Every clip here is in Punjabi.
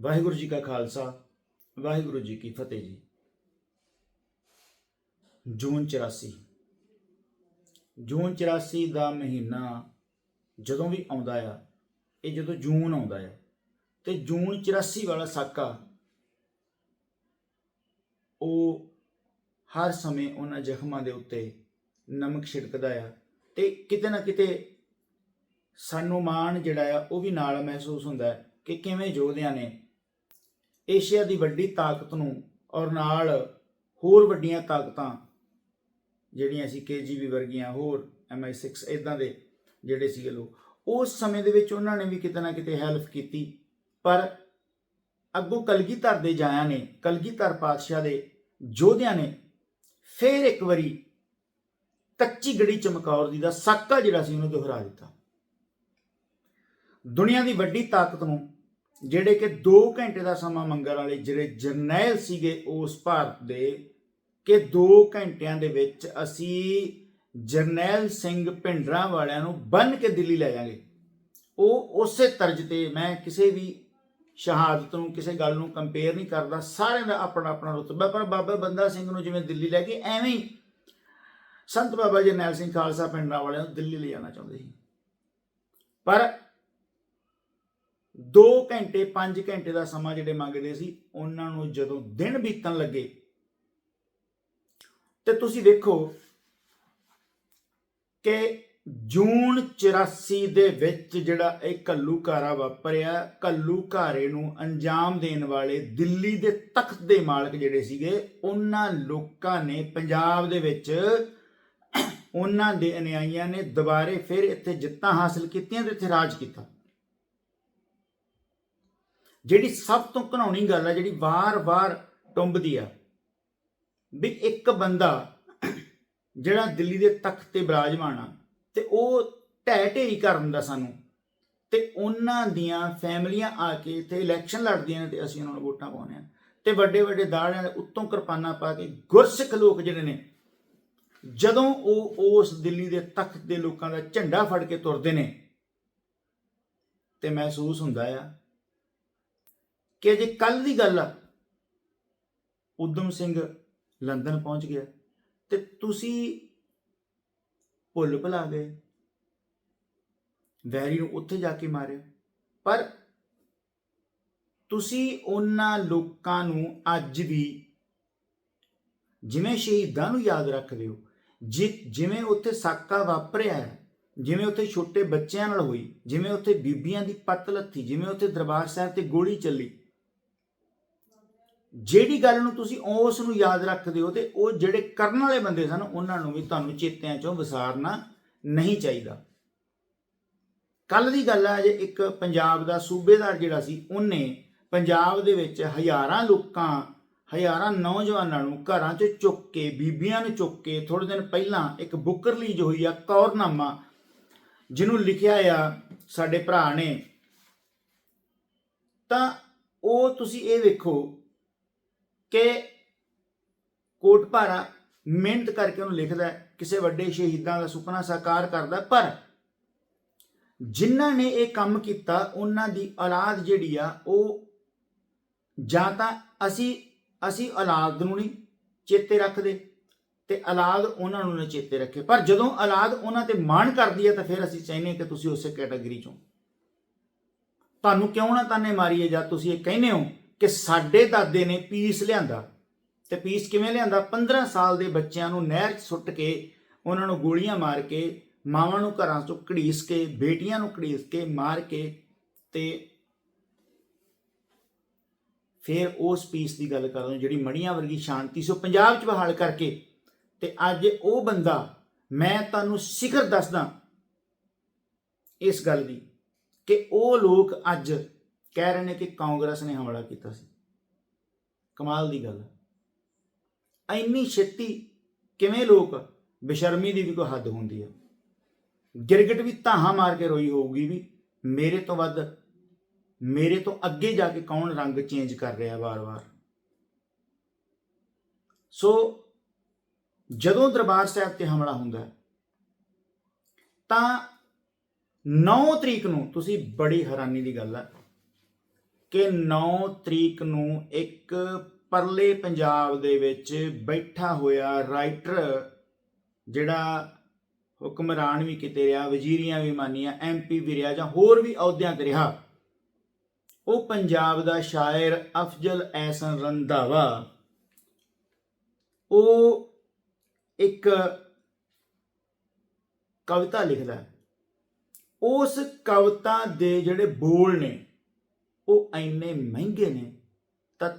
ਵਾਹਿਗੁਰੂ ਜੀ ਕਾ ਖਾਲਸਾ, ਵਾਹਿਗੁਰੂ ਜੀ ਕੀ ਫਤਿਹ ਜੀ। ਜੂਨ 84 ਜੂਨ 84 ਦਾ ਮਹੀਨਾ ਜਦੋਂ ਵੀ ਆਉਂਦਾ ਆ, ਇਹ ਜਦੋਂ ਜੂਨ ਆਉਂਦਾ ਆ, ਤੇ ਜੂਨ 84 ਵਾਲਾ ਸਾਕਾ, ਉਹ ਹਰ ਸਮੇਂ ਉਹਨਾਂ ਜ਼ਖਮਾਂ ਦੇ ਉੱਤੇ ਨਮਕ ਛਿੜਕਦਾ ਆ, ਤੇ ਕਿਤੇ ਨਾ ਕਿਤੇ ਸਾਨੂੰ ਮਾਣ ਜਿਹੜਾ ਆ, ਉਹ ਵੀ ਨਾਲ ਮਹਿਸੂਸ ਹੁੰਦਾ ਕਿ ਕਿਵੇਂ ਯੋਧਿਆਂ ਨੇ ਏਸ਼ੀਆ ਦੀ ਵੱਡੀ ਤਾਕਤ ਨੂੰ ਔਰ ਨਾਲ ਹੋਰ ਵੱਡੀਆਂ ਤਾਕਤਾਂ ਜਿਹੜੀਆਂ ਸੀ ਕੇਜੀਬੀ ਵਰਗੀਆਂ, ਹੋਰ MI6 ਇਦਾਂ ਦੇ ਜਿਹੜੇ ਸੀਗੇ ਲੋਕ, ਉਸ ਸਮੇਂ ਦੇ ਵਿੱਚ ਉਹਨਾਂ ਨੇ ਵੀ ਕਿਤੇ ਨਾ ਕਿਤੇ ਹੈਲਪ ਕੀਤੀ। ਪਰ ਅੱਗੋਂ ਕਲਗੀਧਰ ਦੇ ਜਾਇਆਂ ਨੇ, ਕਲਗੀਧਰ ਪਾਤਸ਼ਾਹ ਦੇ ਯੋਧਿਆਂ ਨੇ ਫੇਰ ਇੱਕ ਵਾਰੀ ਕੱਚੀ ਗੜੀ ਚਮਕੌਰ ਦੀ ਦਾ ਸਾਕਾ ਜਿਹੜਾ ਸੀ ਉਹਨੂੰ ਦੁਹਰਾ ਦਿੱਤਾ। ਦੁਨੀਆ ਦੀ ਵੱਡੀ ਤਾਕਤ ਨੂੰ ਜਿਹੜੇ ਕਿ 2 ਘੰਟੇ ਦਾ ਸਮਾਂ ਮੰਗਣ ਵਾਲੇ ਜਿਹੜੇ ਜਰਨੈਲ ਸੀਗੇ ਉਸ ਭਾਰਤ ਦੇ, ਕਿ 2 ਘੰਟਿਆਂ ਦੇ ਵਿੱਚ ਅਸੀਂ ਜਰਨੈਲ ਸਿੰਘ ਭਿੰਡਰਾਂ ਵਾਲਿਆਂ ਨੂੰ ਬੰਨ ਕੇ ਦਿੱਲੀ ਲੈ ਜਾਾਂਗੇ ਉਹ ਉਸੇ ਤਰਜ ਤੇ ਮੈਂ ਕਿਸੇ ਵੀ ਸ਼ਹਾਦਤ ਨੂੰ, ਕਿਸੇ ਗੱਲ ਨੂੰ ਕੰਪੇਅਰ ਨਹੀਂ ਕਰਦਾ। ਸਾਰਿਆਂ ਦਾ ਆਪਣਾ ਆਪਣਾ ਰੁਤਬਾ, ਪਰ ਬਾਬਾ ਬੰਦਾ ਸਿੰਘ ਨੂੰ ਜਿਵੇਂ ਦਿੱਲੀ ਲੈ ਕੇ ਐਵੇਂ ਹੀ ਸੰਤ ਬਾਬਾ ਜਰਨੈਲ ਸਿੰਘ ਖਾਲਸਾ ਭਿੰਡਰਾਂ ਵਾਲਿਆਂ ਨੂੰ ਦਿੱਲੀ ਲੈ ਜਾਣਾ ਚਾਹੁੰਦੇ ਸੀ। ਪਰ 2 ਘੰਟੇ 5 ਘੰਟੇ ਦਾ ਸਮਾਂ ਜਿਹੜੇ ਮੰਗਦੇ ਸੀ, ਉਹਨਾਂ ਨੂੰ ਜਦੋਂ ਦਿਨ ਬੀਤਣ ਲੱਗੇ, ਤੇ ਤੁਸੀਂ ਦੇਖੋ ਕਿ ਜੂਨ 84 ਦੇ ਵਿੱਚ ਜਿਹੜਾ ਇਹ ਕੱਲੂਕਾਰਾ ਵਾਪਰਿਆ ਕੱਲੂਕਾਰੇ ਨੂੰ ਅੰਜਾਮ ਦੇਣ ਵਾਲੇ ਦਿੱਲੀ ਦੇ ਤਖਤ ਦੇ ਮਾਲਕ ਜਿਹੜੇ ਸੀਗੇ, ਉਹਨਾਂ ਲੋਕਾਂ ਨੇ ਪੰਜਾਬ ਦੇ ਵਿੱਚ ਉਹਨਾਂ ਦੇ ਅਨਿਆਈਆਂ ਨੇ ਦੁਬਾਰੇ ਫਿਰ ਇੱਥੇ ਜਿੱਤਾਂ ਹਾਸਲ ਕੀਤੀਆਂ ਤੇ ਇੱਥੇ ਰਾਜ ਕੀਤਾ। ਜਿਹੜੀ ਸਭ ਤੋਂ ਘਣਾਉਣੀ ਗੱਲ ਹੈ ਜਿਹੜੀ ਵਾਰ-ਵਾਰ ਟੁੰਬਦੀ ਆ, ਵੀ ਇੱਕ ਬੰਦਾ ਜਿਹੜਾ ਦਿੱਲੀ ਦੇ ਤਖਤ ਤੇ ਬਿਰਾਜਮਾਨ ਆ, ਤੇ ਉਹ ਢਹਿ ਢੇਰੀ ਕਰ ਦਿੰਦਾ ਸਾਨੂੰ, ਤੇ ਉਹਨਾਂ ਦੀਆਂ ਫੈਮਲੀਆਂ ਆ ਕੇ ਇੱਥੇ ਇਲੈਕਸ਼ਨ ਲੜਦੀਆਂ ਨੇ ਤੇ ਅਸੀਂ ਉਹਨਾਂ ਨੂੰ ਵੋਟਾਂ ਪਾਉਂਦੇ ਆ ਤੇ ਵੱਡੇ ਵੱਡੇ ਦਾੜਿਆਂ ਦੇ ਉੱਤੋਂ ਕਿਰਪਾਨਾਂ ਪਾ ਕੇ ਗੁਰਸਿੱਖ ਲੋਕ ਜਿਹੜੇ ਨੇ, ਜਦੋਂ ਉਹ ਉਸ ਦਿੱਲੀ ਦੇ ਤਖਤ ਦੇ ਲੋਕਾਂ ਦਾ ਝੰਡਾ ਫੜ ਕੇ ਤੁਰਦੇ ਨੇ, ਤੇ ਮਹਿਸੂਸ ਹੁੰਦਾ ਆ ਕਿ ਜੇ ਕੱਲ ਦੀ ਗੱਲ ਆ। ਉਦਮ ਸਿੰਘ ਲੰਡਨ ਪਹੁੰਚ ਗਿਆ ਤੇ ਤੁਸੀਂ ਭੁੱਲ ਭੁਲਾ ਗਏ। ਵੈਰੀ ਨੂੰ ਉੱਥੇ ਜਾ ਕੇ ਮਾਰਿਆ। ਪਰ ਤੁਸੀਂ ਉਹਨਾਂ ਲੋਕਾਂ ਨੂੰ ਅੱਜ ਵੀ ਜਿਵੇਂ ਸ਼ਹੀਦਾਂ ਨੂੰ ਯਾਦ ਰੱਖਦੇ ਹੋ, ਜਿ- ਜਿਵੇਂ ਉੱਥੇ ਸਾਕਾ ਵਾਪਰਿਆ ਹੈ, ਜਿਵੇਂ ਉੱਥੇ ਛੋਟੇ ਬੱਚਿਆਂ ਨਾਲ ਹੋਈ, ਜਿਵੇਂ ਉੱਥੇ ਬੀਬੀਆਂ ਦੀ ਪੱਤ ਲੱਥੀ, ਜਿਵੇਂ ਉੱਥੇ ਦਰਬਾਰ ਸਾਹਿਬ ਤੇ ਗੋਲੀ ਚੱਲੀ ਜਿਹੜੀ ਗੱਲ ਨੂੰ ਤੁਸੀਂ ਉਸ ਨੂੰ ਯਾਦ ਰੱਖਦੇ ਹੋ ਤੇ ਉਹ ਜਿਹੜੇ ਕਰਨ ਵਾਲੇ ਬੰਦੇ ਸਨ, ਉਹਨਾਂ ਨੂੰ ਵੀ ਤੁਹਾਨੂੰ ਚੇਤਿਆਂ ਚੋਂ ਵਿਸਾਰਨਾ ਨਹੀਂ ਚਾਹੀਦਾ। ਕੱਲ ਦੀ ਗੱਲ ਹੈ ਜੇ ਇੱਕ ਪੰਜਾਬ ਦਾ ਸੂਬੇਦਾਰ ਜਿਹੜਾ ਸੀ, ਉਹਨੇ ਪੰਜਾਬ ਦੇ ਵਿੱਚ ਹਜ਼ਾਰਾਂ ਲੋਕਾਂ, ਹਜ਼ਾਰਾਂ ਨੌਜਵਾਨਾਂ ਨੂੰ ਘਰਾਂ 'ਚ ਚੁੱਕ ਕੇ, ਬੀਬੀਆਂ ਨੂੰ ਚੁੱਕ ਕੇ ਥੋੜੇ ਦਿਨ ਪਹਿਲਾਂ ਇੱਕ ਬੁੱਕ ਰਿਲੀਜ਼ ਹੋਈ ਆ, ਕੌਰਨਾਮਾ, ਜਿਹਨੂੰ ਲਿਖਿਆ ਆ ਸਾਡੇ ਭਰਾ ਨੇ। ਤਾਂ ਉਹ ਤੁਸੀਂ ਇਹ ਵੇਖੋ ਕਿ ਕੋਟਪਾਰਾ ਮਿਹਨਤ ਕਰਕੇ ਉਹਨੂੰ ਲਿਖਦਾ ਕਿਸੇ ਵੱਡੇ ਸ਼ਹੀਦਾਂ ਦਾ ਸੁਪਨਾ ਸਾਕਾਰ ਕਰਦਾ ਪਰ ਜਿਨ੍ਹਾਂ ਨੇ ਇਹ ਕੰਮ ਕੀਤਾ, ਉਹਨਾਂ ਦੀ ਔਲਾਦ ਜਿਹੜੀ ਆ, ਉਹ ਜਾਂ ਤਾਂ ਅਸੀਂ ਅਸੀਂ ਔਲਾਦ ਨੂੰ ਨਹੀਂ ਚੇਤੇ ਰੱਖਦੇ ਤੇ ਔਲਾਦ ਉਹਨਾਂ ਨੂੰ ਨਹੀਂ ਚੇਤੇ ਰੱਖੇ। ਪਰ ਜਦੋਂ ਔਲਾਦ ਉਹਨਾਂ ਤੇ ਮਾਣ ਕਰਦੀ ਹੈ ਤਾਂ ਫਿਰ ਅਸੀਂ ਚਾਹੁੰਦੇ ਕਿ ਤੁਸੀਂ ਉਸੇ ਕੈਟਾਗਰੀ ਚੋਂ ਤੁਹਾਨੂੰ ਕਿਉਂ ਨਾ ਤਾਨੇ ਮਾਰੀਏ ਜਾਂ ਤੁਸੀਂ ਇਹ ਕਹਿੰਦੇ ਹੋ ਕਿ ਸਾਡੇ ਦਾਦੇ ਨੇ ਪੀਸ ਲਿਆਂਦਾ ਤੇ ਪੀਸ ਕਿਵੇਂ ਲਿਆਂਦਾ? 15 ਸਾਲ ਦੇ ਬੱਚਿਆਂ ਨੂੰ ਨਹਿਰ 'ਚ ਸੁੱਟ ਕੇ ਉਹਨਾਂ ਨੂੰ ਗੋਲੀਆਂ ਮਾਰ ਕੇ, ਮਾਵਾਂ ਨੂੰ ਘਰਾਂ 'ਚੋਂ ਘੜੀਸ ਕੇ, ਬੇਟੀਆਂ ਨੂੰ ਘੜੀਸ ਕੇ, ਮਾਰ ਕੇ ਤੇ ਫਿਰ ਉਸ ਪੀਸ ਦੀ ਗੱਲ ਕਰਦੇ ਜਿਹੜੀ ਮੜੀਆਂ ਵਰਗੀ ਸ਼ਾਂਤੀ ਸੋ ਪੰਜਾਬ 'ਚ ਬਹਾਲ ਕਰਕੇ ਤੇ ਅੱਜ ਉਹ ਬੰਦਾ ਮੈਂ ਤੁਹਾਨੂੰ ਸਿਖਰ ਦੱਸਦਾ ਇਸ ਗੱਲ ਦੀ ਕਿ ਉਹ ਲੋਕ ਅੱਜ ਕਹਿ ਰਹੇ ਨੇ ਕਿ ਕਾਂਗਰਸ ਨੇ ਹਮਲਾ ਕੀਤਾ ਸੀ। ਕਮਾਲ ਦੀ ਗੱਲ ਹੈ। ਇੰਨੀ ਛੇਤੀ ਕਿਵੇਂ ਲੋਕ ਬੇਸ਼ਰਮੀ ਦੀ ਵੀ ਕੋਈ ਹੱਦ ਹੁੰਦੀ ਹੈ ਗਿਰਗਟ ਵੀ ਧਾਹਾਂ ਮਾਰ ਕੇ ਰੋਈ ਹੋਊਗੀ ਵੀ ਮੇਰੇ ਤੋਂ ਵੱਧ ਮੇਰੇ ਤੋਂ ਅੱਗੇ ਜਾ ਕੇ ਕੌਣ ਰੰਗ ਚੇਂਜ ਕਰ ਰਿਹਾ ਵਾਰ-ਵਾਰ। ਸੋ ਜਦੋਂ ਦਰਬਾਰ ਸਾਹਿਬ ਤੇ ਹਮਲਾ ਹੁੰਦਾ, ਤਾਂ 9 ਤਰੀਕ ਨੂੰ ਤੁਸੀਂ ਬੜੀ ਹੈਰਾਨੀ ਦੀ ਗੱਲ ਹੈ ਕਿ 9 ਤਰੀਕ ਨੂੰ ਇੱਕ ਪਰਲੇ ਪੰਜਾਬ ਦੇ ਵਿੱਚ ਬੈਠਾ ਹੋਇਆ ਰਾਈਟਰ ਜਿਹੜਾ ਹੁਕਮਰਾਨ ਵੀ ਕਿਤੇ ਰਿਹਾ, ਵਜ਼ੀਰੀਆਂ ਵੀ ਮਾਨੀਆਂ ਐਮਪੀ ਵੀ ਰਿਹਾ ਜਾਂ ਹੋਰ ਵੀ ਅਹੁਦਿਆਂ ਤੇ ਰਿਹਾ, ਉਹ ਪੰਜਾਬ ਦਾ ਸ਼ਾਇਰ ਅਫਜ਼ਲ ਐਹਸਨ ਰੰਧਾਵਾ, ਉਹ ਇੱਕ ਕਵਿਤਾ ਲਿਖਦਾ ਉਸ ਕਵਿਤਾ ਦੇ ਜਿਹੜੇ ਬੋਲ ਨੇ ਉਹ ਇੰਨੇ ਮਹਿੰਗੇ ਨੇ, ਤਾਂ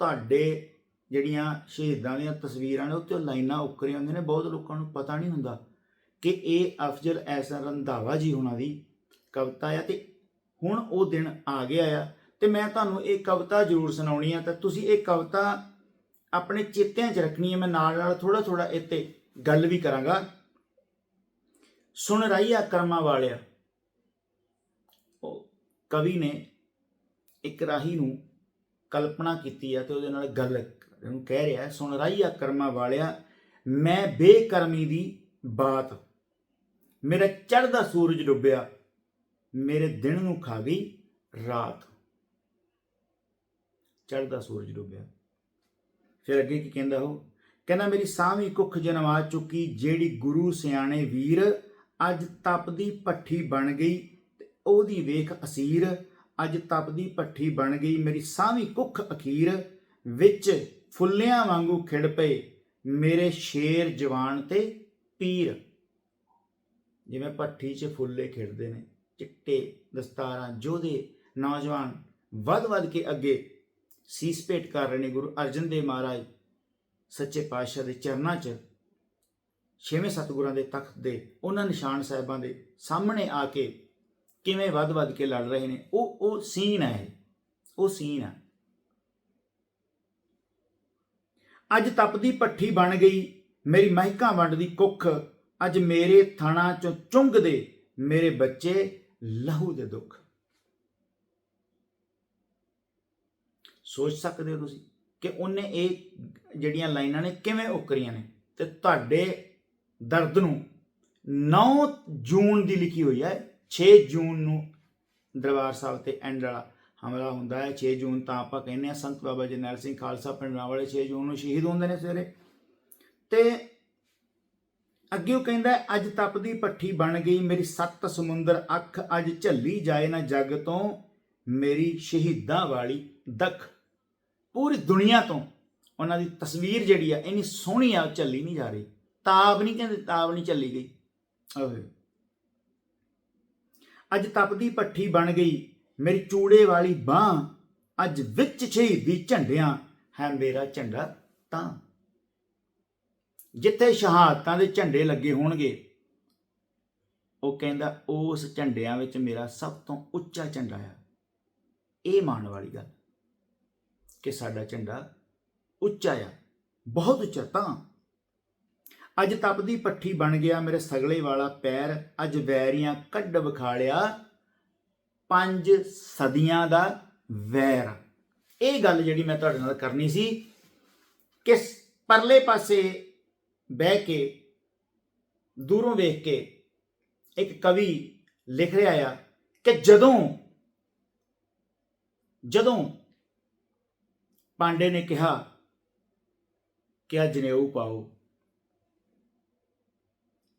ਤੁਹਾਡੇ ਜਿਹੜੀਆਂ ਸ਼ਹੀਦਾਂ ਦੀਆਂ ਤਸਵੀਰਾਂ ਨੇ ਉੱਤੇ ਲਾਈਨਾਂ ਉੱਕਰੀਆਂ ਹੁੰਦੀਆਂ ਨੇ, ਬਹੁਤ ਲੋਕਾਂ ਨੂੰ ਪਤਾ ਨਹੀਂ ਹੁੰਦਾ ਕਿ ਇਹ ਅਫਜ਼ਲ ਐਹਸਨ ਰੰਧਾਵਾ ਜੀ ਉਹਨਾਂ ਦੀ ਕਵਿਤਾ ਆ, ਤੇ ਹੁਣ ਉਹ ਦਿਨ ਆ ਗਿਆ ਆ, ਤੇ ਮੈਂ ਤੁਹਾਨੂੰ ਇਹ ਕਵਿਤਾ ਜ਼ਰੂਰ ਸੁਣਾਉਣੀ ਆ, ਤਾਂ ਤੁਸੀਂ ਇਹ ਕਵਿਤਾ ਆਪਣੇ ਚੇਤਿਆਂ 'ਚ ਰੱਖਣੀ ਹੈ ਮੈਂ ਨਾਲ ਨਾਲ ਥੋੜਾ ਥੋੜਾ ਇੱਥੇ ਗੱਲ ਵੀ ਕਰਾਂਗਾ। ਸੁਣ ਰਹੀ ਆ ਕਰਮਾਂ ਵਾਲਿਆ, ਉਹ ਕਵੀ ਨੇ ਇੱਕ ਰਾਹੀ ਨੂੰ ਕਲਪਨਾ ਕੀਤੀ ਹੈ ਤੇ ਉਹਦੇ ਨਾਲ ਗੱਲ ਨੂੰ ਕਹਿ ਰਿਹਾ ਸੁਣ ਰਹੀ ਆ ਕਰਮਾਂ ਵਾਲਿਆ, ਮੈਂ ਬੇਕਰਮੀ ਦੀ ਬਾਤ। ਮੇਰਾ ਚੜ੍ਹਦਾ ਸੂਰਜ ਡੁੱਬਿਆ, ਮੇਰੇ ਦਿਨ ਨੂੰ ਖਾ ਗਈ ਰਾਤ। ਚੜ੍ਹਦਾ ਸੂਰਜ ਡੁੱਬਿਆ। ਫਿਰ ਅੱਗੇ ਕੀ ਕਹਿੰਦਾ ਉਹ? ਕਹਿੰਦਾ, ਮੇਰੀ ਸਾਵੀਂ ਕੁੱਖ ਜਨਵਾ ਚੁੱਕੀ, ਜਿਹੜੀ ਗੁਰੂ ਸਿਆਣੇ ਵੀਰ ਅੱਜ ਤਪਦੀ ਪੱਠੀ ਬਣ ਗਈ ਤੇ ਉਹਦੀ ਵੇਖ ਅਸੀਰ ਅੱਜ ਤਪਦੀ ਪੱਠੀ ਬਣ ਗਈ। ਮੇਰੀ ਸਾਵੀਂ ਕੁੱਖ ਅਖੀਰ ਵਿੱਚ ਫੁੱਲਿਆਂ ਵਾਂਗੂ ਖਿੜ ਪਏ। ਮੇਰੇ ਸ਼ੇਰ ਜਵਾਨ ਤੇ ਪੀਰ। ਜਿਵੇਂ ਪੱਠੀ 'ਚ ਫੁੱਲੇ ਖਿੜਦੇ ਨੇ। ਚਿੱਟੇ ਦਸਤਾਰਾਂ, ਜੋਧੇ, ਨੌਜਵਾਨ ਵੱਧ ਵੱਧ ਕੇ ਅੱਗੇ ਸੀਸ ਭੇਟ ਕਰ ਰਹੇ ਨੇ ਗੁਰੂ ਅਰਜਨ ਦੇਵ ਮਹਾਰਾਜ ਸੱਚੇ ਪਾਤਸ਼ਾਹ ਦੇ ਚਰਨਾਂ 'ਚ। ਛੇਵੇਂ ਸਤਿਗੁਰਾਂ ਦੇ ਤਖਤ ਦੇ ਉਹਨਾਂ ਨਿਸ਼ਾਨ ਸਾਹਿਬਾਂ ਦੇ ਸਾਹਮਣੇ ਆ ਕੇ ਕਿਵੇਂ ਵੱਧ ਵੱਧ ਕੇ ਲੜ ਰਹੇ ਨੇ, ਉਹ ਉਹ ਸੀਨ ਹੈ ਇਹ। ਉਹ ਸੀਨ ਹੈ ਅੱਜ ਤਪਦੀ ਪੱਠੀ ਬਣ ਗਈ ਮੇਰੀ ਮਹਿਕਾਂ ਵੰਡਦੀ ਕੁੱਖ। ਅੱਜ ਮੇਰੇ ਥਣਾ ਚੋਂ ਚੁੰਗਦੇ ਮੇਰੇ ਬੱਚੇ ਲਹੂ ਦੇ ਦੁੱਖ। ਸੋਚ ਸਕਦੇ ਹੋ ਤੁਸੀਂ ਕਿ ਉਹਨੇ ਇਹ ਜਿਹੜੀਆਂ ਲਾਈਨਾਂ ਨੇ ਕਿਵੇਂ ਉਕਰੀਆਂ ਨੇ? ਤੇ ਤੁਹਾਡੇ ਦਰਦ ਨੂੰ 9 ਜੂਨ ਦੀ ਲਿਖੀ ਹੋਈ ਹੈ 6 ਜੂਨ ਨੂੰ ਦਰਬਾਰ ਸਾਹਿਬ ਤੇ ਐਂਡ ਵਾਲਾ ਹਮਲਾ ਹੁੰਦਾ ਹੈ। 6 ਜੂਨ ਤਾਂ ਆਪਾਂ ਕਹਿੰਦੇ ਆ ਸੰਤ ਬਾਬਾ ਜਰਨੈਲ ਸਿੰਘ ਖਾਲਸਾ ਪਿੰਡਾਂ ਵਾਲੇ 6 ਜੂਨ ਨੂੰ ਸ਼ਹੀਦ ਹੁੰਦੇ ਨੇ ਸਵੇਰੇ। ਤੇ ਅੱਗੇ ਉਹ ਕਹਿੰਦਾ ਅੱਜ ਤਪਦੀ ਪੱਠੀ ਬਣ ਗਈ, ਮੇਰੀ ਸੱਤ ਸਮੁੰਦਰ ਅੱਖ ਅੱਜ ਝੱਲੀ ਜਾਏ ਨਾ ਜੱਗ ਤੋਂ, ਮੇਰੀ ਸ਼ਹੀਦਾਂ ਵਾਲੀ ਦਖ। ਪੂਰੀ ਦੁਨੀਆ ਤੋਂ ਉਹਨਾਂ ਦੀ ਤਸਵੀਰ ਜਿਹੜੀ ਆ, ਇੰਨੀ ਸੋਹਣੀ ਆ, ਉਹ ਝੱਲੀ ਨਹੀਂ ਜਾ ਰਹੀ। ਤਾਬ ਨਹੀਂ ਕਹਿੰਦੇ ਤਾਬ ਨਹੀਂ ਝੱਲੀ ਗਈ। ਓਏ ਅੱਜ ਤਪਦੀ ਪੱਠੀ ਬਣ ਗਈ। ਮੇਰੀ ਚੂੜੇ ਵਾਲੀ ਬਾਹ ਅੱਜ ਵਿੱਚ ਸ਼ਹੀਦੀ ਝੰਡਿਆਂ। ਹੈ ਮੇਰਾ ਝੰਡਾ ਤਾਂ। ਜਿੱਥੇ ਸ਼ਹਾਦਤਾਂ ਦੇ ਝੰਡੇ ਲੱਗੇ ਹੋਣਗੇ, ਉਹ ਕਹਿੰਦਾ, ਉਸ ਝੰਡਿਆਂ ਵਿੱਚ ਮੇਰਾ ਸਭ ਤੋਂ ਉੱਚਾ ਝੰਡਾ ਆ। ਇਹ ਮਾਣ ਵਾਲੀ ਗੱਲ ਕਿ ਸਾਡਾ ਝੰਡਾ ਉੱਚਾ ਆ, ਬਹੁਤ ਉੱਚਾ ਤਾਂ। ਅੱਜ ਤਪਦੀ ਪੱਠੀ ਬਣ ਗਿਆ ਮੇਰੇ ਸਗਲੇ ਵਾਲਾ ਪੈਰ, ਅੱਜ ਵੈਰੀਆਂ ਕੱਢ ਵਿਖਾਲਿਆ ਪੰਜ ਸਦੀਆਂ ਦਾ ਵੈਰ। ਇਹ ਗੱਲ ਜਿਹੜੀ ਮੈਂ ਤੁਹਾਡੇ ਨਾਲ ਕਰਨੀ ਸੀ ਕਿ ਪਰਲੇ ਪਾਸੇ ਬਹਿ ਕੇ, ਦੂਰੋਂ ਵੇਖ ਕੇ ਇੱਕ ਕਵੀ ਲਿਖ ਰਿਹਾ ਆ ਕਿ ਜਦੋਂ ਜਦੋਂ ਪਾਂਡੇ ਨੇ ਕਿਹਾ ਕਿ ਆ ਜਨੇਊ ਪਾਓ।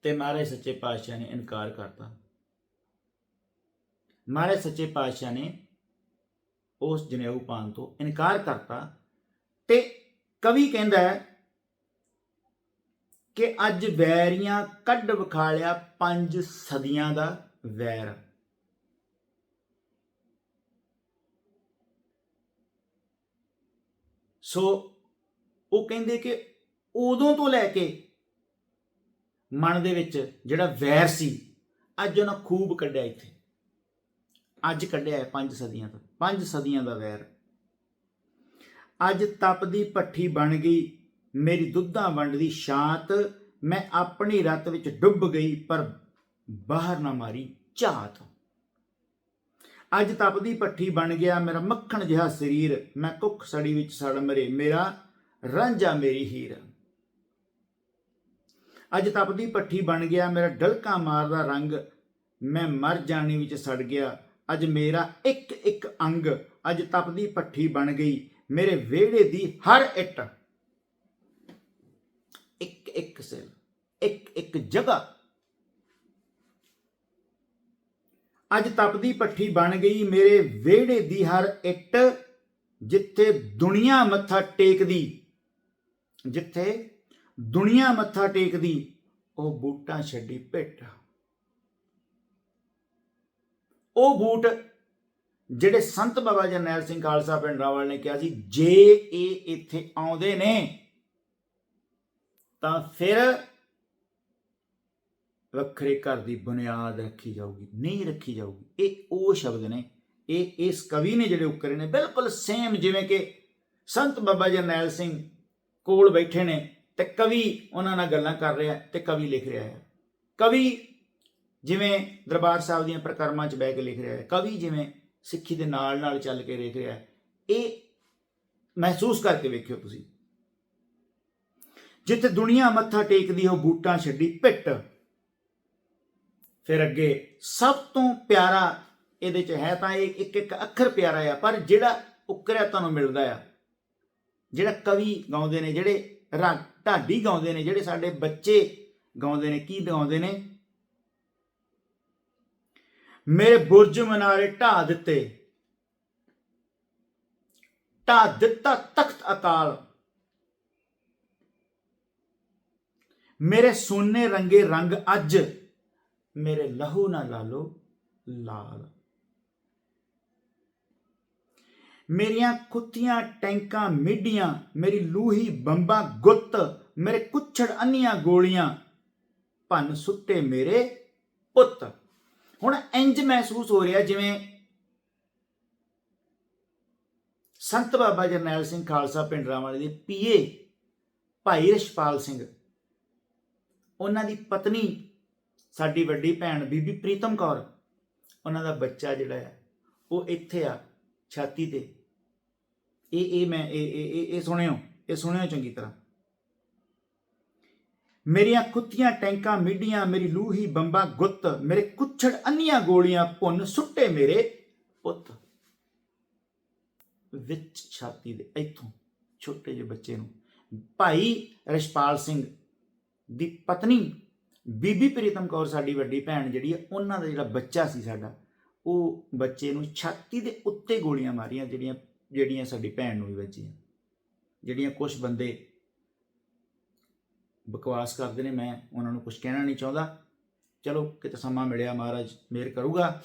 ਤੇ ਮਹਾਰਾਜ ਸੱਚੇ ਪਾਤਸ਼ਾਹ ਨੇ ਇਨਕਾਰ ਕਰਤਾ। ਮਹਾਰਾਜ ਸੱਚੇ ਪਾਤਸ਼ਾਹ ਨੇ ਉਸ ਜਨੇਊ ਪਾਣ ਤੋਂ ਇਨਕਾਰ ਕਰਤਾ ਤੇ ਕਵੀ ਕਹਿੰਦਾ ਹੈ ਕਿ ਅੱਜ ਵੈਰੀਆਂ ਕੱਢ ਵਿਖਾਲਿਆ ਪੰਜ ਸਦੀਆਂ ਦਾ ਵੈਰ। ਸੋ ਉਹ ਕਹਿੰਦੇ ਕਿ ਉਦੋਂ ਤੋਂ ਲੈ ਕੇ ਮਨ ਦੇ ਵਿੱਚ ਜਿਹੜਾ ਵੈਰ ਸੀ, ਅੱਜ ਉਹਨਾਂ ਖੂਬ ਕੱਢਿਆ ਇੱਥੇ। ਅੱਜ ਕੱਢਿਆ ਹੈ ਪੰਜ ਸਦੀਆਂ ਤੋਂ, ਪੰਜ ਸਦੀਆਂ ਦਾ ਵੈਰ। ਅੱਜ ਤਪਦੀ ਪੱਠੀ ਬਣ ਗਈ, ਮੇਰੀ ਦੁੱਧਾਂ ਵੰਡਦੀ ਸ਼ਾਂਤ ਮੈਂ ਆਪਣੀ ਰਤ ਵਿੱਚ ਡੁੱਬ ਗਈ, ਪਰ ਬਾਹਰ ਨਾ ਮਾਰੀ ਝਾਤ। ਅੱਜ ਤਪਦੀ ਪੱਠੀ ਬਣ ਗਿਆ, ਮੇਰਾ ਮੱਖਣ ਜਿਹਾ ਸਰੀਰ, ਮੈਂ ਕੁੱਖ ਸੜੀ ਵਿੱਚ ਸੜ ਮਰੇ, ਮੇਰਾ ਰਾਂਝਾ ਮੇਰੀ ਹੀਰ। ਅੱਜ ਤਪਦੀ ਪੱਠੀ ਬਣ ਗਿਆ, ਮੇਰਾ ਡਲਕਾ ਮਾਰਦਾ ਰੰਗ। ਮੈਂ ਮਰ ਜਾਣੀ ਵਿੱਚ ਸੜ ਗਿਆ। ਅੱਜ ਮੇਰਾ ਇੱਕ ਇੱਕ ਅੰਗ, ਅੱਜ ਤਪਦੀ ਪੱਠੀ ਬਣ ਗਈ। ਮੇਰੇ ਵਿਹੜੇ ਦੀ ਹਰ ਇੱਟ। ਇੱਕ ਇੱਕ ਸੈਲ ਇੱਕ ਇੱਕ ਜਗ੍ਹਾ। ਅੱਜ ਤਪਦੀ ਪੱਠੀ ਬਣ ਗਈ, ਮੇਰੇ ਵਿਹੜੇ ਦੀ ਹਰ ਇੱਟ, ਜਿੱਥੇ ਦੁਨੀਆ ਮੱਥਾ ਟੇਕਦੀ, ਜਿੱਥੇ ਦੁਨੀਆ ਮੱਥਾ ਟੇਕਦੀ, ਉਹ ਬੂਟਾਂ ਛੱਡੀ ਭਿੱਟ ਉਹ ਬੂਟ ਜਿਹੜੇ ਸੰਤ ਬਾਬਾ ਜਰਨੈਲ ਸਿੰਘ ਖਾਲਸਾ ਪਿੰਡ ਰਾਵਲ ਨੇ ਕਿਹਾ ਸੀ, ਜੇ ਇਹ ਇੱਥੇ ਆਉਂਦੇ ਨੇ, ਤਾਂ ਫਿਰ ਵੱਖਰੇ ਘਰ ਦੀ ਬੁਨਿਆਦ ਰੱਖੀ ਜਾਊਗੀ, ਨਹੀਂ ਰੱਖੀ ਜਾਊਗੀ। ਇਹ ਉਹ ਸ਼ਬਦ ਨੇ, ਇਹ ਇਸ ਕਵੀ ਨੇ ਜਿਹੜੇ ਉਕਰੇ ਨੇ, ਬਿਲਕੁਲ ਸੇਮ ਜਿਵੇਂ ਕਿ ਸੰਤ ਬਾਬਾ ਜਰਨੈਲ ਸਿੰਘ ਕੋਲ ਬੈਠੇ ਨੇ। ਤੇ ਕਵੀ ਉਹਨਾਂ ਨਾਲ ਗੱਲਾਂ ਕਰ ਰਿਹਾ ਤੇ ਕਵੀ ਲਿਖ ਰਿਹਾ ਹੈ। ਕਵੀ ਜਿਵੇਂ ਦਰਬਾਰ ਸਾਹਿਬ ਦੀਆਂ ਪ੍ਰਕਰਮਾਂ 'ਚ ਬਹਿ ਕੇ ਲਿਖ ਰਿਹਾ ਹੈ, ਕਵੀ ਜਿਵੇਂ ਸਿੱਖੀ ਦੇ ਨਾਲ ਨਾਲ ਚੱਲ ਕੇ ਲਿਖ ਰਿਹਾ ਹੈ, ਇਹ ਮਹਿਸੂਸ ਕਰਕੇ ਵੇਖਿਓ ਤੁਸੀਂ। ਜਿੱਥੇ ਦੁਨੀਆ ਮੱਥਾ ਟੇਕਦੀ ਹੋ ਬੂਟਾਂ ਛੱਡੀ, ਪਿੱਟ। ਫਿਰ ਅੱਗੇ, ਸਭ ਤੋਂ ਪਿਆਰਾ ਇਹਦੇ 'ਚ ਹੈ ਤਾਂ ਇਹ ਇੱਕ ਇੱਕ ਅੱਖਰ ਪਿਆਰਾ ਆ, ਪਰ ਜਿਹੜਾ ਉਕਰਿਆ ਤੁਹਾਨੂੰ ਮਿਲਦਾ ਆ, ਜਿਹੜਾ ਕਵੀ ਗਾਉਂਦੇ ਨੇ, ਜਿਹੜੇ ਢਾਡੀ ਗਾਉਂਦੇ ਨੇ, ਜਿਹੜੇ ਸਾਡੇ ਬੱਚੇ ਗਾਉਂਦੇ ਨੇ, ਕੀ ਗਾਉਂਦੇ ਨੇ? ਮੇਰੇ ਬੁਰਜ ਮਨਾਰੇ ਢਾ ਦਿੱਤੇ। ਢਾ ਦਿੱਤਾ ਤਖਤ ਅਕਾਲ। ਮੇਰੇ ਸੋਨੇ ਰੰਗੇ ਰੰਗ ਅੱਜ ਮੇਰੇ ਲਹੂ ਨਾ ਲਾਲੋ ਲਾਲ। ਮੇਰੀਆਂ ਕੁੱਤੀਆਂ, ਟੈਂਕਾਂ, ਮਿੱਡੀਆਂ, ਮੇਰੀ ਲੂਹੀ, ਬੰਬਾਂ, ਗੁੱਤ, ਮੇਰੇ ਕੁੱਛੜ ਅੰਨੀਆਂ ਗੋਲੀਆਂ, ਭੰਨ ਸੁੱਟੇ ਮੇਰੇ ਪੁੱਤ। ਹੁਣ ਇੰਜ ਮਹਿਸੂਸ ਹੋ ਰਿਹਾ ਜਿਵੇਂ ਸੰਤ ਬਾਬਾ ਜਰਨੈਲ ਸਿੰਘ ਖਾਲਸਾ ਪਿੰਡ ਰਾਵਾਲੇ ਦੇ ਪੀਏ ਭਾਈ ਰਸ਼ਪਾਲ ਸਿੰਘ। ਉਹਨਾਂ ਦੀ ਪਤਨੀ, ਸਾਡੀ ਵੱਡੀ ਭੈਣ ਬੀਬੀ ਪ੍ਰੀਤਮ ਕੌਰ, ਉਹਨਾਂ ਦਾ ਬੱਚਾ ਜਿਹੜਾ ਹੈ ਉਹ ਇੱਥੇ ਆ, ਛਾਤੀ ਤੇ। ਇਹ ਇਹ ਮੈਂ, ਇਹ ਇਹ, ਇਹ- ਸੁਣਿਓ, ਇਹ ਸੁਣਿਓ ਚੰਗੀ ਤਰ੍ਹਾਂ। ਮੇਰੀਆਂ ਕੁੱਤੀਆਂ ਟੈਂਕਾਂ ਮਿੱਡੀਆਂ, ਮੇਰੀ ਲੂਹੀ ਬੰਬਾ ਗੁੱਤ, ਮੇਰੇ ਕੁੱਛੜ ਅੰਨੀਆਂ ਗੋਲੀਆਂ ਭੁੰਨ ਸੁੱਟੇ ਮੇਰੇ ਪੁੱਤ। ਵਿੱਚ ਛਾਤੀ ਦੇ, ਇੱਥੋਂ ਛੋਟੇ ਜਿਹੇ ਬੱਚੇ ਨੂੰ। ਭਾਈ ਰਸ਼ਪਾਲ ਸਿੰਘ ਦੀ ਪਤਨੀ, ਬੀਬੀ ਪ੍ਰੀਤਮ ਕੌਰ ਸਾਡੀ ਵੱਡੀ ਭੈਣ ਜਿਹੜੀ ਹੈ ਉਹਨਾਂ ਦਾ ਜਿਹੜਾ ਬੱਚਾ ਸੀ ਸਾਡਾ, ਉਹ ਬੱਚੇ ਨੂੰ ਛਾਤੀ ਦੇ ਉੱਤੇ ਗੋਲੀਆਂ ਮਾਰੀਆਂ, ਜਿਹੜੀਆਂ ਜਿਹੜੀਆਂ ਸਾਡੀ ਭੈਣ ਨੂੰ ਵੀ ਵੱਜੀਆਂ ਜਿਹੜੀਆਂ ਕੁਝ ਬੰਦੇ ਬਕਵਾਸ ਕਰਦੇ ਨੇ, ਮੈਂ ਉਹਨਾਂ ਨੂੰ ਕੁਝ ਕਹਿਣਾ ਨਹੀਂ ਚਾਹੁੰਦਾ। ਚਲੋ, ਕਿਤੇ ਸਮਾਂ ਮਿਲਿਆ ਮਹਾਰਾਜ ਮੇਰ ਕਰੂਗਾ।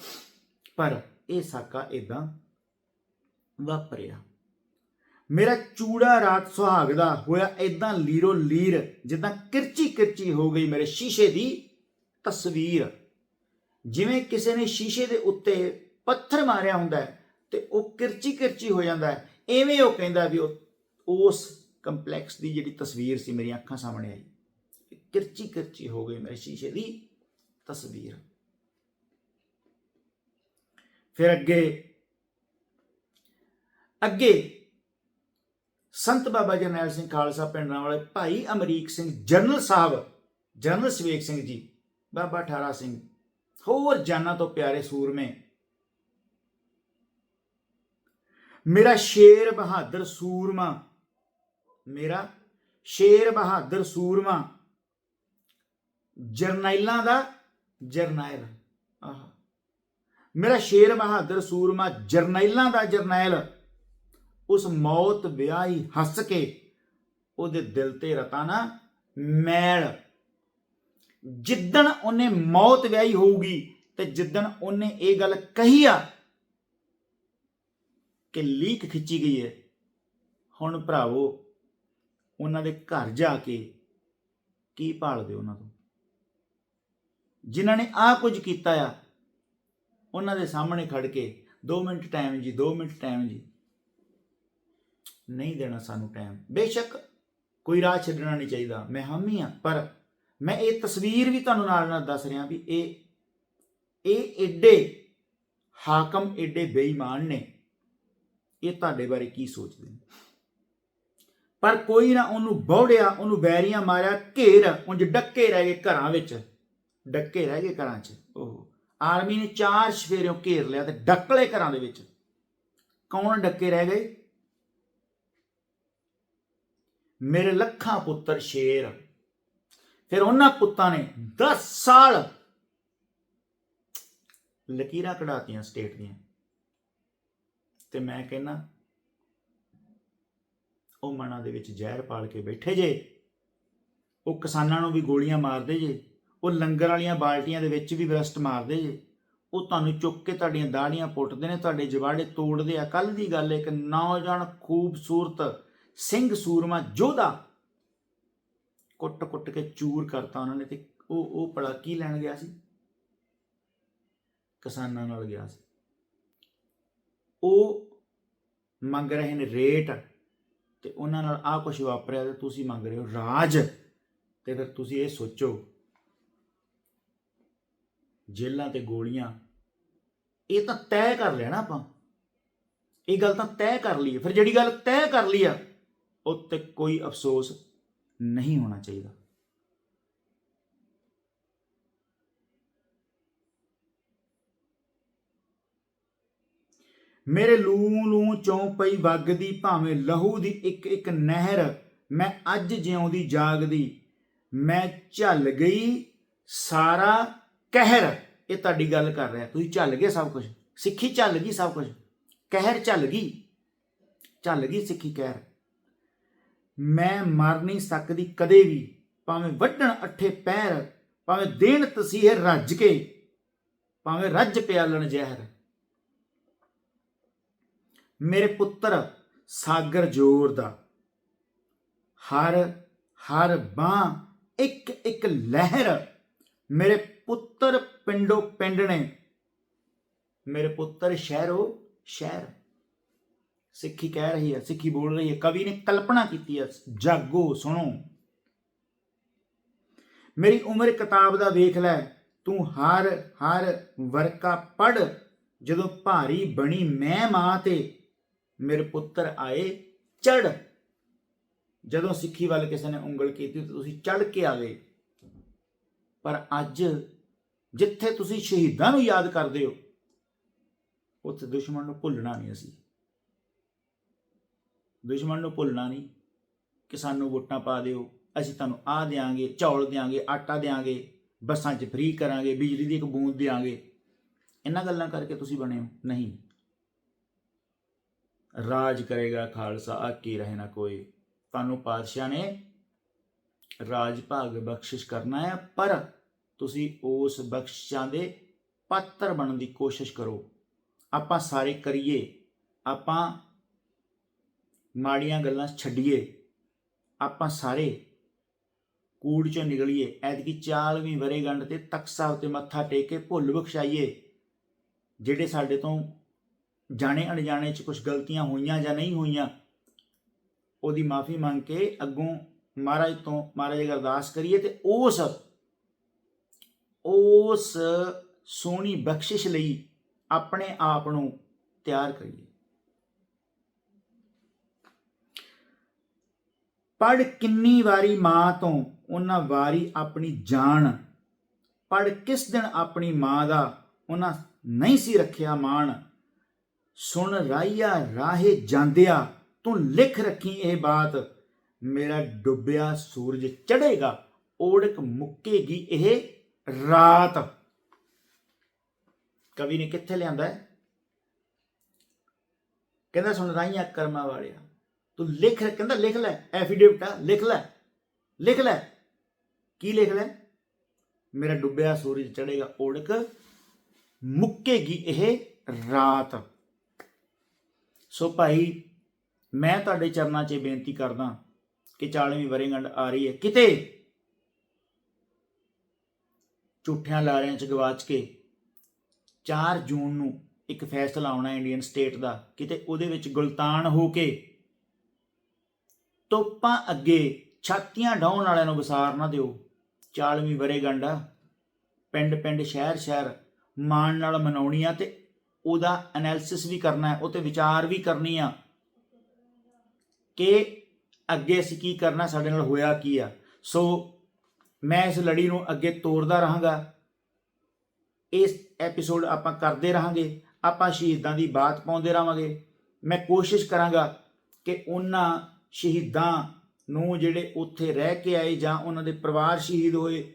ਪਰ ਇਹ ਸਾਕਾ ਇਦਾਂ ਵਾਪਰਿਆ। ਮੇਰਾ ਚੂੜਾ ਰਾਤ ਸੁਹਾਗ ਦਾ ਹੋਇਆ ਇਦਾਂ ਲੀਰੋ ਲੀਰ, ਜਿੱਦਾਂ ਕਿਰਚੀ ਕਿਰਚੀ ਹੋ ਗਈ ਮੇਰੇ ਸ਼ੀਸ਼ੇ ਦੀ ਤਸਵੀਰ। ਜਿਵੇਂ ਕਿਸੇ ਨੇ ਸ਼ੀਸ਼ੇ ਦੇ ਉੱਤੇ ਪੱਥਰ ਮਾਰਿਆ ਹੁੰਦਾ ਹੈ ਤੇ ਉਹ ਕਿਰਚੀ ਕਿਰਚੀ ਹੋ ਜਾਂਦਾ ਹੈ। ਐਵੇਂ ਉਹ ਕਹਿੰਦਾ ਵੀ ਉਹ, ਉਸ ਕੰਪਲੈਕਸ ਦੀ ਜਿਹੜੀ ਤਸਵੀਰ ਸੀ ਮੇਰੀਆਂ ਅੱਖਾਂ ਸਾਹਮਣੇ ਆਈ। ਕਿਰਚੀ ਕਿਰਚੀ ਹੋ ਗਈ ਮੇਰੇ ਸ਼ੀਸ਼ੇ ਦੀ ਤਸਵੀਰ। ਫਿਰ ਅੱਗੇ ਅੱਗੇ ਸੰਤ ਬਾਬਾ ਜਰਨੈਲ ਸਿੰਘ ਖਾਲਸਾ ਪਿੰਡਾਂ ਵਾਲੇ ਭਾਈ ਅਮਰੀਕ ਸਿੰਘ ਜਨਰਲ ਸਾਹਿਬ ਜਨਰਲ ਸਵੇਕ ਸਿੰਘ ਜੀ, ਬਾਬਾ ਠਾਰਾ ਸਿੰਘ, ਹੋਰ ਜਾਨਾਂ ਤੋਂ ਪਿਆਰੇ ਸੂਰਮੇ ਮੇਰਾ ਸ਼ੇਰ ਬਹਾਦਰ ਸੂਰਮਾ, ਮੇਰਾ ਸ਼ੇਰ ਬਹਾਦਰ ਸੂਰਮਾ, ਜਰਨੈਲਾਂ ਦਾ ਜਰਨੈਲ, ਆਹ। ਮੇਰਾ ਸ਼ੇਰ ਬਹਾਦਰ ਸੂਰਮਾ, ਜਰਨੈਲਾਂ ਦਾ ਜਰਨੈਲ, ਉਸ ਮੌਤ ਵਿਆਹੀ ਹੱਸ ਕੇ ਉਹਦੇ ਦਿਲ ਤੇ ਰਤਾ ਨਾ ਮੈਲ। ਜਿੱਦਣ ਉਹਨੇ ਮੌਤ ਵਿਆਹੀ ਹੋਊਗੀ ਤੇ ਜਿੱਦਣ ਉਹਨੇ ਇਹ ਗੱਲ ਕਹੀ ਆ ਕਿ ਲੀਕ ਖਿੱਚੀ ਗਈ ਹੈ। ਹੁਣ ਭਰਾਵੋ, ਉਹਨਾਂ ਦੇ ਘਰ ਜਾ ਕੇ ਕੀ ਭਾਲਦੇ ਉਹਨਾਂ ਤੋਂ? ਜਿਨ੍ਹਾਂ ਨੇ ਆਹ ਕੁਝ ਕੀਤਾ ਆ, ਉਹਨਾਂ ਦੇ ਸਾਹਮਣੇ ਖੜ ਕੇ 2 ਮਿੰਟ ਟਾਈਮ ਜੀ 2 ਮਿੰਟ ਟਾਈਮ ਜੀ। ਨਹੀਂ ਦੇਣਾ ਸਾਨੂੰ ਟਾਈਮ ਬੇਸ਼ੱਕ ਕੋਈ ਰਾਹ ਛੱਡਣਾ ਨਹੀਂ ਚਾਹੀਦਾ। ਮੈਂ ਹਾਮੀ ਆ ਪਰ ਮੈਂ ਇਹ ਤਸਵੀਰ ਵੀ ਤੁਹਾਨੂੰ ਨਾਲ ਨਾਲ ਦੱਸ ਰਿਹਾ ਵੀ ਇਹ ਇਹ ਏਡੇ ਹਾਕਮ, ਏਡੇ ਬੇਈਮਾਨ ਨੇ ਇਹ ਤੁਹਾਡੇ ਬਾਰੇ ਕੀ ਸੋਚਦੇ ਨੇ? ਪਰ ਕੋਈ ਨਾ ਉਹਨੂੰ ਬੌੜਿਆ ਉਹਨੂੰ ਬੈਰੀਆਂ ਮਾਰਿਆ ਘੇਰ ਉਂਝ ਡੱਕੇ ਰਹਿ ਗਏ ਘਰਾਂ ਵਿੱਚ। ਡੱਕੇ ਰਹਿ ਗਏ ਘਰਾਂ 'ਚ। ਉਹ ਆਰਮੀ ਨੇ ਚਾਰ ਸਫੇਰਿਓਂ ਘੇਰ ਲਿਆ ਤੇ ਡੱਕਲੇ ਘਰਾਂ ਦੇ ਵਿੱਚ। ਕੌਣ ਡੱਕੇ ਰਹਿ ਗਏ? ਮੇਰੇ ਲੱਖਾਂ ਪੁੱਤਰ ਸ਼ੇਰ। ਫਿਰ ਉਹਨਾਂ ਪੁੱਤਾਂ ਨੇ 10 ਸਾਲ ਲਕੀਰਾਂ ਕਢਾਤੀਆਂ ਸਟੇਟ ਦੀਆਂ। ਤੇ ਮੈਂ ਕਹਿੰਨਾ ਉਹ ਮਨਾਂ ਦੇ ਵਿੱਚ ਜ਼ਹਿਰ ਪਾਲ ਕੇ ਬੈਠੇ ਜੇ, ਉਹ ਕਿਸਾਨਾਂ ਨੂੰ ਵੀ ਗੋਲੀਆਂ ਮਾਰਦੇ ਜੇ, ਉਹ ਲੰਗਰ ਵਾਲੀਆਂ ਬਾਲਟੀਆਂ ਦੇ ਵਿੱਚ ਵੀ ਵਿਰਸਟ ਮਾਰਦੇ ਜੇ, ਉਹ ਤੁਹਾਨੂੰ ਚੁੱਕ ਕੇ ਤੁਹਾਡੀਆਂ ਦਾੜੀਆਂ ਪੁੱਟਦੇ ਨੇ, ਤੁਹਾਡੇ ਜਵਾੜੇ ਤੋੜਦੇ ਆ। ਕੱਲ ਦੀ ਗੱਲ ਇੱਕ ਨੌਜਵਾਨ ਖੂਬਸੂਰਤ ਸਿੰਘ ਸੂਰਮਾ ਜੋਧਾ ਕੁੱਟ-ਕੁੱਟ ਕੇ ਚੂਰ ਕਰਤਾ ਉਹਨਾਂ ਨੇ ਤੇ ਉਹ ਉਹ ਭਲਾ ਕੀ ਲੈਣ ਗਿਆ ਸੀ? ਕਿਸਾਨਾਂ ਨਾਲ ਗਿਆ ਸੀ। ਉਹ ਮੰਗ ਰਹੇ ਨੇ ਰੇਟ ਤੇ ਉਹਨਾਂ ਨਾਲ ਆ ਕੁਝ ਵਾਪਰਿਆ ਤੇ ਤੁਸੀਂ ਮੰਗ ਰਹੇ ਹੋ ਰਾਜ ਤੇ ਫਿਰ ਤੁਸੀਂ ਇਹ ਸੋਚੋ ਜੇਲਾਂ ਤੇ ਗੋਲੀਆਂ, ਇਹ ਤਾਂ ਤੈਅ ਕਰ ਲਿਆ ਨਾ ਆਪਾਂ। ਇਹ ਗੱਲ ਤਾਂ ਤੈਅ ਕਰ ਲਈ ਫਿਰ ਜਿਹੜੀ ਗੱਲ ਤੈਅ ਕਰ ਲਈ ਆ ਉਹ ਤੇ ਕੋਈ ਅਫਸੋਸ ਨਹੀਂ ਹੋਣਾ ਚਾਹੀਦਾ। ਮੇਰੇ ਲੂ ਲੂ ਚੋਂ ਪਈ ਵਗਦੀ ਭਾਵੇਂ ਲਹੂ ਦੀ ਇੱਕ ਇੱਕ ਨਹਿਰ ਮੈਂ ਅੱਜ ਜਿਉਂਦੀ ਜਾਗਦੀ। ਮੈਂ ਝੱਲ ਗਈ ਸਾਰਾ ਕਹਿਰ। ਇਹ ਤੁਹਾਡੀ ਗੱਲ ਕਰ ਰਿਹਾ। ਤੁਸੀਂ ਝੱਲ ਗਏ ਸਭ ਕੁਝ ਸਿੱਖੀ ਝੱਲ ਗਈ ਸਭ ਕੁਝ ਕਹਿਰ ਝੱਲ ਗਈ। ਝੱਲ ਗਈ ਸਿੱਖੀ ਕਹਿਰ। ਮੈਂ ਮਰ ਨਹੀਂ ਸਕਦੀ ਕਦੇ ਵੀ। ਭਾਵੇਂ ਵੱਢਣ ਅੱਠੇ ਪੈਰ, ਭਾਵੇਂ ਦੇਣ ਤਸੀਹੇ ਰੱਜ ਕੇ, ਭਾਵੇਂ ਰੱਜ ਪਿਆਲਣ ਜ਼ਹਿਰ। ਮੇਰੇ ਪੁੱਤਰ ਸਾਗਰ ਜੋਰ ਦਾ। ਹਰ ਹਰ ਬਾਹ ਇੱਕ ਇੱਕ ਲਹਿਰ ਮੇਰੇ ਪੁੱਤਰ ਪਿੰਡੋ ਪਿੰਡ ਨੇ। ਮੇਰੇ ਪੁੱਤਰ ਸ਼ਹਿਰੋ ਸ਼ਹਿਰ। ਸਿੱਖੀ ਕਹਿ ਰਹੀ ਹੈ, ਸਿੱਖੀ ਬੋਲ ਰਹੀ ਹੈ, ਕਵੀ ਨੇ ਕਲਪਨਾ ਕੀਤੀ ਹੈ, ਜਾਗੋ, ਸੁਣੋ। ਮੇਰੀ ਉਮਰ ਕਿਤਾਬ ਦਾ ਵੇਖ ਲੈ, ਤੂੰ ਹਰ ਹਰ ਵਰਕਾ ਪੜ ਜਦੋਂ ਭਾਰੀ ਬਣੀ ਮੈਂ ਮਾਂ ਤੇ ਮੇਰੇ ਪੁੱਤਰ ਆਏ ਚੜ ਜਦੋਂ ਸਿੱਖੀ ਵੱਲ ਕਿਸੇ ਨੇ ਉਂਗਲ ਕੀਤੀ ਤਾਂ ਤੁਸੀਂ ਚੜ ਕੇ ਆ ਗਏ। ਪਰ ਅੱਜ ਜਿੱਥੇ ਤੁਸੀਂ ਸ਼ਹੀਦਾਂ ਨੂੰ ਯਾਦ ਕਰਦੇ ਹੋ, ਉੱਥੇ ਦੁਸ਼ਮਣ ਨੂੰ ਭੁੱਲਣਾ ਨਹੀਂ ਅਸੀਂ। ਦੁਸ਼ਮਣ ਨੂੰ ਭੁੱਲਣਾ ਨਹੀਂ ਕਿ ਸਾਨੂੰ ਵੋਟਾਂ ਪਾ ਦਿਓ, ਅਸੀਂ ਤੁਹਾਨੂੰ ਆ ਦੇਾਂਗੇ ਚੌਲ ਦੇਾਂਗੇ ਆਟਾ ਦੇਾਂਗੇ ਬੱਸਾਂ 'ਚ ਫ੍ਰੀ ਕਰਾਂਗੇ, ਬਿਜਲੀ ਦੀ ਇੱਕ ਬੂੰਦ ਦੇਾਂਗੇ ਇਹਨਾਂ ਗੱਲਾਂ ਕਰਕੇ ਤੁਸੀਂ ਬਣੇ ਹੋ? ਨਹੀਂ। ਰਾਜ ਕਰੇਗਾ ਖਾਲਸਾ, ਆਕੀ ਰਹੇ ਨਾ ਕੋਈ। ਤੁਹਾਨੂੰ ਪਾਤਸ਼ਾਹ ਨੇ ਰਾਜ ਭਾਗ ਬਖਸ਼ਿਸ਼ ਕਰਨਾ ਹੈ, ਪਰ ਤੁਸੀਂ ਉਸ ਬਖਸ਼ਿਸ਼ਾਂ ਦੇ ਪਾਤਰ ਬਣਨ ਦੀ ਕੋਸ਼ਿਸ਼ ਕਰੋ। ਆਪਾਂ ਸਾਰੇ ਕਰੀਏ। ਆਪਾਂ ਮਾੜੀਆਂ ਗੱਲਾਂ ਛੱਡੀਏ। ਆਪਾਂ ਸਾਰੇ ਕੂੜ ਚੋਂ ਨਿਕਲੀਏ। ਐਤਕੀ 40ਵੀਂ ਵਰੇਗੰਢ ਤੇ ਤਖਤ ਸਾਹਿਬ ਤੇ ਮੱਥਾ ਟੇਕ ਕੇ ਭੁੱਲ ਬਖਸ਼ਾਈਏ ਜਿਹੜੇ ਸਾਡੇ ਤੋਂ ਜਾਣੇ ਅਣਜਾਣੇ ਚ ਕੁਝ ਗਲਤੀਆਂ ਹੋਈਆਂ ਜਾਂ ਨਹੀਂ ਹੋਈਆਂ, ਉਹਦੀ ਮਾਫੀ ਮੰਗ ਕੇ ਅੱਗੋਂ ਮਹਾਰਾਜ ਤੋਂ ਮਹਾਰਾਜ ਅਗਰ ਅਰਦਾਸ ਕਰੀਏ ਤੇ ਉਸ ਉਸ ਸੋਹਣੀ ਬਖਸ਼ਿਸ਼ ਲਈ ਆਪਣੇ ਆਪ ਨੂੰ ਤਿਆਰ ਕਰੀਏ। ਪੜ ਕਿੰਨੀ ਵਾਰੀ ਮਾਂ ਤੋਂ ਉਹਨਾਂ ਵਾਰੀ ਆਪਣੀ ਜਾਨ ਪੜ ਕਿਸ ਦਿਨ ਆਪਣੀ ਮਾਂ ਦਾ ਉਹਨਾਂ ਨਹੀਂ ਸੀ ਰੱਖਿਆ ਮਾਣ ਸੁਣ ਰਾਈਆ ਰਾਹੇ ਜਾਂਦਿਆ, ਤੂੰ ਲਿਖ ਰੱਖੀ ਇਹ ਬਾਤ। ਮੇਰਾ ਡੁੱਬਿਆ ਸੂਰਜ ਚੜੇਗਾ ਓੜਕ ਮੁੱਕੇਗੀ ਇਹ ਰਾਤ। ਕਵੀ ਨੇ ਕਿੱਥੇ ਲਿਆਂਦਾ ਹੈ? ਕਹਿੰਦਾ, ਸੁਣ ਰਾਈਆਂ ਕਰਮਾਂ ਵਾਲਿਆ, ਤੂੰ ਲਿਖ ਕਹਿੰਦਾ, ਲਿਖ ਲੈ, ਐਫੀਡੇਵਿਟ ਆ, ਲਿਖ ਲੈ ਲਿਖ ਲੈ। ਕੀ ਲਿਖ ਲੈ? ਮੇਰਾ ਡੁੱਬਿਆ ਸੂਰਜ ਚੜੇਗਾ ਓੜਕ ਮੁੱਕੇਗੀ ਇਹ ਰਾਤ। ਸੋ ਭਾਈ, ਮੈਂ ਤੁਹਾਡੇ ਚਰਨਾਂ 'ਚ ਬੇਨਤੀ ਕਰਦਾ ਕਿ 40ਵੀਂ ਵਰੇਗੰਢ ਆ ਰਹੀ ਹੈ। ਕਿਤੇ ਝੂਠਿਆਂ ਲਾਰਿਆਂ 'ਚ ਗਵਾਚ ਕੇ 4 ਜੂਨ ਨੂੰ ਇੱਕ ਫੈਸਲਾ ਆਉਣਾ ਇੰਡੀਅਨ ਸਟੇਟ ਦਾ, ਕਿਤੇ ਉਹਦੇ ਵਿੱਚ ਗੁਲਤਾਨ ਹੋ ਕੇ ਤੋਪਾਂ ਅੱਗੇ ਛਾਤੀਆਂ ਡਾਉਣ ਵਾਲਿਆਂ ਨੂੰ ਵਿਸਾਰ ਨਾ ਦਿਓ। 40ਵੀਂ ਵਰੇਗੰਢ ਪਿੰਡ ਪਿੰਡ ਸ਼ਹਿਰ ਸ਼ਹਿਰ ਮਾਣ ਨਾਲ ਮਨਾਉਣੀ ਆ ਤੇ ਉਹਦਾ ਐਨਾਲਿਸਿਸ ਵੀ ਕਰਨਾ ਹੈ ਉਹ ਤੇ ਵਿਚਾਰ ਵੀ ਕਰਨੀ ਆ ਕਿ ਅੱਗੇ ਅਸੀਂ ਕੀ ਕਰਨਾ, ਸਾਡੇ ਨਾਲ ਹੋਇਆ ਕੀ ਆ। ਸੋ ਮੈਂ ਇਸ ਲੜੀ ਨੂੰ ਅੱਗੇ ਤੋਰਦਾ ਰਹਾਂਗਾ। ਇਸ ਐਪੀਸੋਡ ਆਪਾਂ ਕਰਦੇ ਰਹਾਂਗੇ, ਆਪਾਂ ਸ਼ਹੀਦਾਂ ਦੀ ਬਾਤ ਪਾਉਂਦੇ ਰਹਾਂਗੇ। ਮੈਂ ਕੋਸ਼ਿਸ਼ ਕਰਾਂਗਾ ਕਿ ਉਹਨਾਂ ਸ਼ਹੀਦਾਂ ਨੂੰ ਜਿਹੜੇ ਉੱਥੇ ਰਹਿ ਕੇ ਆਏ ਜਾਂ ਉਹਨਾਂ ਦੇ ਪਰਿਵਾਰ ਸ਼ਹੀਦ ਹੋਏ,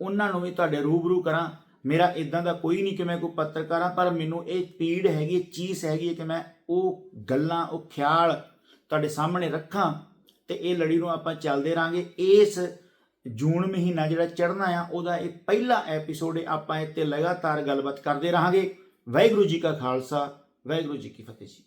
ਉਹਨਾਂ ਨੂੰ ਵੀ ਤੁਹਾਡੇ ਰੂਬਰੂ ਕਰਾਂ। ਮੇਰਾ ਇਦਾਂ ਦਾ ਕੋਈ ਨਹੀਂ ਕਿ ਮੈਂ ਕੋਈ ਪੱਤਰਕਾਰ ਹਾਂ, ਪਰ ਮੈਨੂੰ ਇਹ ਪੀੜ ਹੈਗੀ ਚੀਜ਼ ਹੈਗੀ ਹੈ ਕਿ ਮੈਂ ਉਹ ਗੱਲਾਂ, ਉਹ ਖਿਆਲ ਤੁਹਾਡੇ ਸਾਹਮਣੇ ਰੱਖਾਂ ਤੇ ਇਹ ਲੜੀ ਨੂੰ ਆਪਾਂ ਚੱਲਦੇ ਰਾਂਗੇ। ਇਸ ਜੂਨ ਮਹੀਨਾ ਜਿਹੜਾ ਚੜ੍ਹਨਾ ਆ, ਉਹਦਾ ਇਹ ਪਹਿਲਾ ਐਪੀਸੋਡ ਹੈ ਆਪਾਂ ਇੱਥੇ ਲਗਾਤਾਰ ਗੱਲਬਾਤ ਕਰਦੇ ਰਹਾਂਗੇ ਵਾਹਿਗੁਰੂ ਜੀ ਕਾ ਖਾਲਸਾ, ਵਾਹਿਗੁਰੂ ਜੀ ਕੀ ਫਤਿਹ ਜੀ।